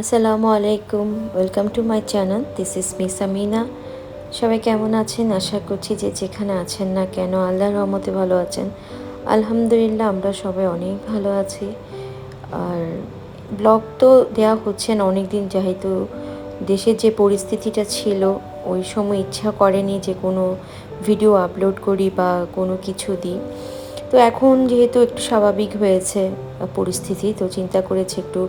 আসসালামু আলাইকুম welcome to my channel this is miss Amina সবাই কেমন আছেন? আশা করছি যে যেখানে আছেন না কেন আল্লাহ রহমতে ভালো আছেন। আলহামদুলিল্লাহ, আমরা সবাই অনেক ভালো আছি। আর ব্লগ তো দেওয়া হচ্ছে না অনেক দিন যেহেতু দেশের যে পরিস্থিতিটা ছিল, ওই সময় ইচ্ছা করেনি যে কোনো ভিডিও আপলোড করি বা কোনো কিছু দিই। তো এখন যেহেতু একটু স্বাভাবিক হয়েছে পরিস্থিতি, তো চিন্তা করেছে একটু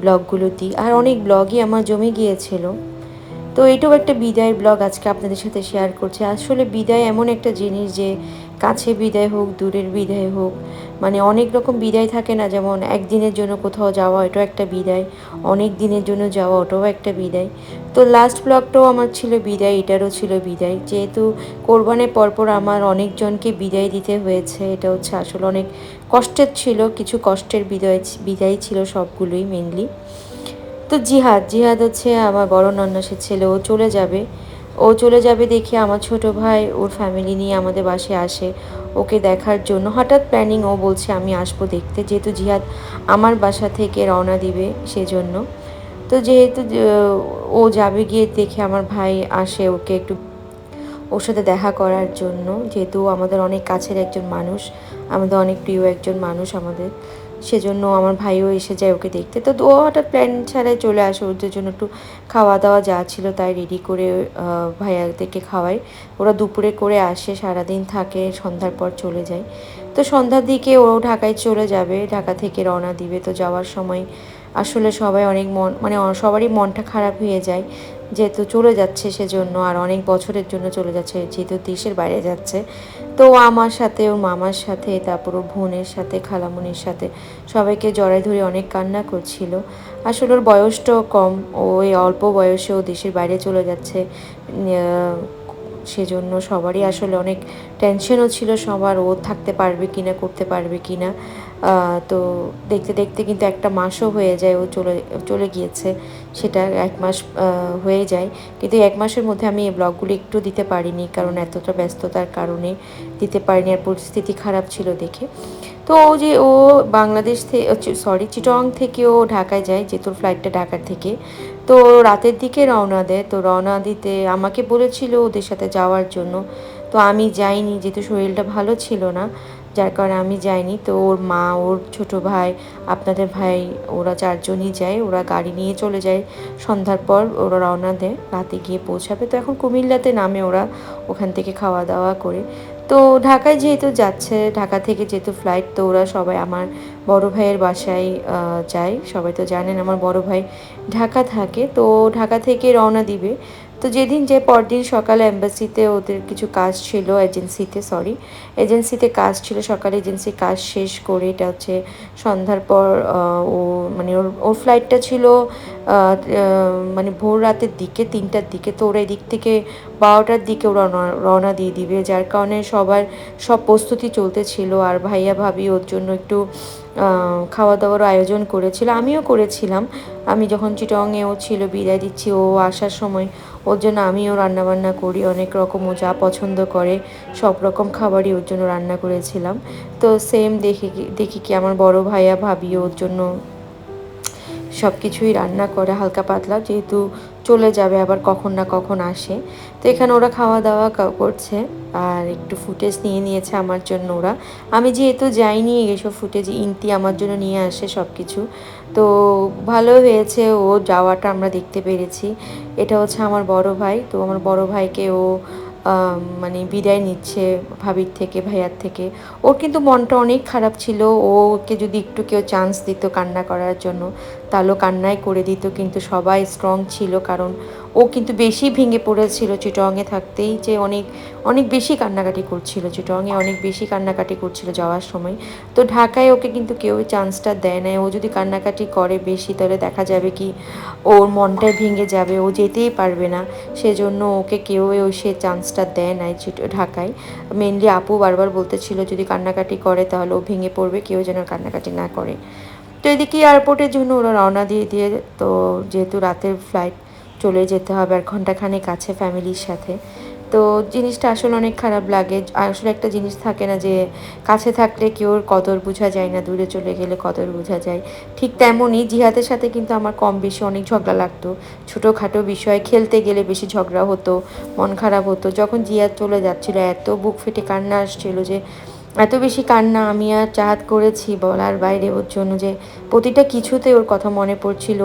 ব্লগগুলো দিই। আর অনেক ব্লগই আমার জমে গিয়েছিল। তো এটাও একটা বিদায়ের ব্লগ আজকে আপনাদের সাথে শেয়ার করছে। আসলে বিদায় এমন একটা জিনিস যে কাছে বিদায় হোক, দূরের বিদায় হোক মানে অনেক রকম বিদায় থাকে না, যেমন একদিনের জন্য কোথাও যাওয়া এটাও একটা বিদায়, অনেক দিনের জন্য যাওয়া ওটাও একটা বিদায়। তো লাস্ট ব্লগটাও আমার ছিল বিদায়, এটারও ছিল বিদায়। যেহেতু কোরবানের পরপর আমার অনেকজনকে বিদায় দিতে হয়েছে, এটা হচ্ছে আসলে, অনেক কষ্টের ছিল, কিছু কষ্টের বিদায় বিদায় ছিল সবগুলোই মেনলি তো জিহাদ জিহাদ হচ্ছে আমার বড় নন্নাসের ছেলে, ও চলে যাবে। ও চলে যাবে দেখে আমার ছোট ভাই ওর ফ্যামিলি নিয়ে আমাদের বাসে আসে ওকে দেখার জন্য। হঠাৎ প্ল্যানিং ও বলছে, আমি আসব দেখতে। যেহেতু জিহাদ আমার বাসা থেকে রওনা দিবে সেজন্য। তো যেহেতু ও যাবে গিয়ে দেখে আমার ভাই আসে ওকে একটু ওর সাথে দেখা করার জন্য। যেহেতু আমাদের অনেক কাছের একজন মানুষ, আমাদের অনেক প্রিয় একজন মানুষ আমাদের। সেজন্য আমার ভাইও এসে যায় ওকে দেখতে। তো ও হঠাৎ প্ল্যান ছাড়াই চলে আসে, ওদের জন্য একটু খাওয়া দাওয়া যা ছিল তাই রেডি করে ভাইয়াদেরকে খাওয়াই। ওরা দুপুরে করে আসে, সারাদিন থাকে, সন্ধ্যার পর চলে যায়। তো সন্ধ্যার দিকে ও ঢাকায় চলে যাবে, ঢাকা থেকে রওনা দিবে। তো যাওয়ার সময় আসলে সবাই অনেক মন মানে সবারই মনটা খারাপ হয়ে যায়। যেহেতু চলে যাচ্ছে সেজন্য আর অনেক বছরের জন্য চলে যাচ্ছে, যেহেতু দেশের বাইরে যাচ্ছে। তো আমার সাথে, ওর মামার সাথে, তারপর ওর বোনের সাথে, খালামুনির সাথে সবাইকে জড়াই ধরে অনেক কান্না করছিল। আসলে ওর বয়সটাও কম, ও এই অল্প বয়সে ও দেশের বাইরে চলে যাচ্ছে। সেজন্য সবারই আসলে অনেক টেনশনও ছিল সবার, ও থাকতে পারবে কি না করতে পারবে কি না তো দেখতে দেখতে কিন্তু একটা মাসও হয়ে যায়, ও চলে চলে গিয়েছে। সেটা এক মাস হয়ে যায়। কিন্তু এক মাসের মধ্যে আমি এই ব্লগগুলো একটু দিতে পারিনি, কারণ এতটা ব্যস্ততার কারণে দিতে পারিনি আর পরিস্থিতি খারাপ ছিল দেখে। তো ও যে, ও বাংলাদেশ থেকে সরি চিটং থেকে ও ঢাকায় যায়, যেহেতু ফ্লাইটটা ঢাকার থেকে। তো রাতের দিকে রওনা দেয়, তো রওনা দিতে আমাকে বলেছিল ওদের সাথে যাওয়ার জন্য। তো আমি যাইনি, যেহেতু শরীরটা ভালো ছিল না। যার কারণে আমি যাইনি। তো ওর মা, ওর ছোট ভাই, আপনাদের ভাই, ওরা চারজনই যায়। ওরা গাড়ি নিয়ে চলে যায়। সন্ধ্যার পর ওরা রওনা দেয়। রাতে গিয়ে পৌঁছাবে। তো এখন কুমিল্লাতে নামে ওরা ওখান থেকে খাওয়া দাওয়া করে। তো ঢাকায় যেহেতু যাচ্ছে, ঢাকা থেকে যেহেতু ফ্লাইট তো ওরা সবাই আমার বড় ভাইয়ের বাসায় যায়। সবাই তো জানেন আমার বড় ভাই ঢাকা থাকে। তো ঢাকা থেকে রওনা দিবে। তো যেদিন যে পরদিন সকালে এম্বাসিতে ওদের কিছু কাজ ছিল, এজেন্সিতে সরি এজেন্সিতে কাজ ছিল, সকালে এজেন্সি কাজ শেষ করে এটা হচ্ছে সন্ধ্যার পর ও মানে ওর ওর ফ্লাইটটা ছিল মানে ভোর রাতের দিকে, তিনটার দিকে। তো ওরা এদিক থেকে বারোটার দিকে ওরা রওনা দিয়ে দিবে, যার কারণে সবার সব প্রস্তুতি চলতেছিল। আর ভাইয়া, ভাবি ওর জন্য একটু খাওয়া দাওয়ার আয়োজন করেছিল, আমিও করেছিলাম। আমি যখন চিটংয়েও ছিল, বিদায় দিচ্ছি, ও আসার সময় ওর জন্য আমিও রান্নাবান্না করি, অনেক রকম ও যা পছন্দ করে, সব রকম খাবারই ওর জন্য রান্না করেছিলাম। তো সেম দেখি দেখি কি আমার বড় ভাইয়া ভাবি ওর জন্য সব কিছুই রান্না করে, হালকা পাতলা, যেহেতু চলে যাবে, আবার কখন না কখন আসে। তো এখানে ওরা খাওয়া দাওয়া করছে, আর একটু ফুটেজ নিয়ে নিয়েছে আমার জন্য ওরা। আমি যেহেতু যাইনি এসব ফুটেজ ইন্তি আমার জন্য নিয়ে আসে সব কিছু তো ভালো হয়েছে ও যাওয়াটা, আমরা দেখতে পেরেছি। এটা হচ্ছে আমার বড় ভাই, তো আমার বড় ভাইকে ও মানে বিদায় নিচ্ছে ভাবির থেকে, ভাইয়ার থেকে। ওর কিন্তু মনটা অনেক খারাপ ছিল, ওকে যদি একটু কেউ চান্স দিত কান্না করার জন্য। তাহলেও কান্নাই করে দিত, কিন্তু সবাই স্ট্রং ছিল কারণ ও কিন্তু বেশি ভেঙে পড়েছিল চিটংয়ে থাকতেই যে অনেক অনেক বেশি কান্নাকাটি করছিল। চিটংয়ে অনেক বেশি কান্নাকাটি করছিল যাওয়ার সময়। তো ঢাকায় ওকে কিন্তু কেউ চান্সটা দেয় না ও যদি কান্নাকাটি করে বেশি, তাহলে দেখা যাবে কি ওর মনটাই ভেঙে যাবে, ও যেতেই পারবে না। সেজন্য ওকে কেউ সে চান্সটা দেয় নাই ঢাকায়। মেনলি আপু বারবার বলতেছিল, যদি কান্নাকাটি করে, তাহলে ও ভেঙে পড়বে, কেউ যেন কান্নাকাটি না করে। তো এদিকে এয়ারপোর্টের জন্য ওরা রওনা দিয়ে দিয়ে তো যেহেতু রাতের ফ্লাইট চলে যেতে হবে আর ঘন্টাখানেক আছে ফ্যামিলির সাথে, তো জিনিসটা আসলে অনেক খারাপ লাগে। আসলে একটা জিনিস থাকে না যে কাছে থাকলে কেউর কদর বোঝা যায় না, দূরে চলে গেলে কদর বোঝা যায়? ঠিক তেমনই জিহাদের সাথে কিন্তু আমার কম বেশি অনেক ঝগড়া লাগতো। ছোটোখাটো বিষয়ে খেলতে গেলে বেশি ঝগড়া হতো, মন খারাপ হতো। যখন জিহাদ চলে যাচ্ছিল, এত বুক ফেটে কান্না আসছিল যে এত বেশি কান্না আমি আর চাহাত করেছি বলার বাইরে ওর জন্য যে প্রতিটা কিছুতে ওর কথা মনে পড়ছিল,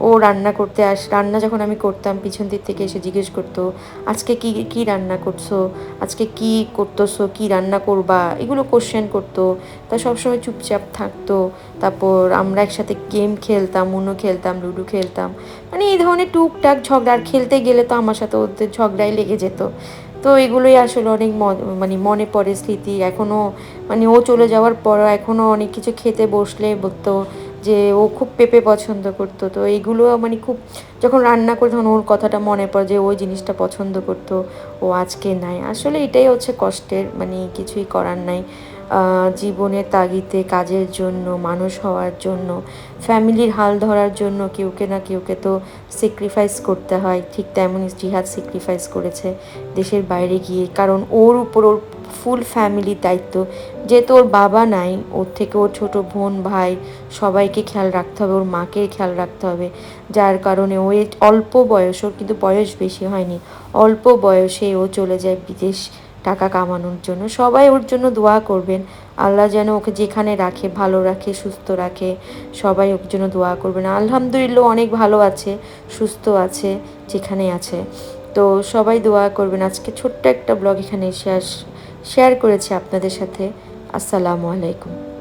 ও রান্না করতে আস, রান্না যখন আমি করতাম পিছন দিক থেকে এসে জিজ্ঞেস করতো, আজকে কি কি রান্না করছ? আজকে কি করতেছো? কি রান্না করবা? এগুলো কোশ্চেন করতো। তা সবসময় চুপচাপ থাকতো। তারপর আমরা একসাথে গেম খেলতাম উনো খেলতাম লুডো খেলতাম। মানে এই ধরনের টুকটাক ঝগড়া, আর খেলতে গেলে তো আমার সাথে ওদের ঝগড়াই লেগে যেত। তো এগুলোই আসলে অনেক মানে মনে পড়ে স্মৃতি। এখনও মানে ও চলে যাওয়ার পরও এখনও অনেক কিছু খেতে বসলে বলতো যে ও খুব পেঁপে পছন্দ করতো। তো এইগুলো মানে খুব যখন রান্না করে তখন ওর কথাটা মনে পড়ে যে ওই জিনিসটা পছন্দ করতো। ও আজকে নাই। আসলে এটাই হচ্ছে কষ্টের মানে কিছুই করার নাই। জীবনের তাগিতে কাজের জন্য, মানুষ হওয়ার জন্য, ফ্যামিলির হাল ধরার জন্য কেউকে না কেউকে তো স্যাক্রিফাইস করতে হয়। ঠিক তেমনই জিহাদ স্যাক্রিফাইস করেছে দেশের বাইরে গিয়ে। কারণ ওর উপর ওর ফুল ফ্যামিলির দায়িত্ব। যেহেতু ওর বাবা নাই, ওর থেকে ওর ছোট বোন, ভাই, সবাইকে খেয়াল রাখতে হবে, ওর মাকে খেয়াল রাখতে হবে। যার কারণে ও অল্প বয়স, ওর কিন্তু বয়স বেশি হয়নি, অল্প বয়সে ও চলে যায় বিদেশ টাকা কামানোর জন্য। সবাই ওর জন্য দোয়া করবেন। আল্লাহ যেন ওকে যেখানে রাখে, ভালো রাখে, সুস্থ রাখে, সবাই ওর জন্য দোয়া করবেন। আলহামদুলিল্লাহ অনেক ভালো আছে, সুস্থ আছে যেখানে আছে। তো সবাই দোয়া করবেন। আজকে ছোট্ট একটা ব্লগ এখানে শেয়ার শেয়ার করেছি আপনাদের সাথে। আসসালামু আলাইকুম।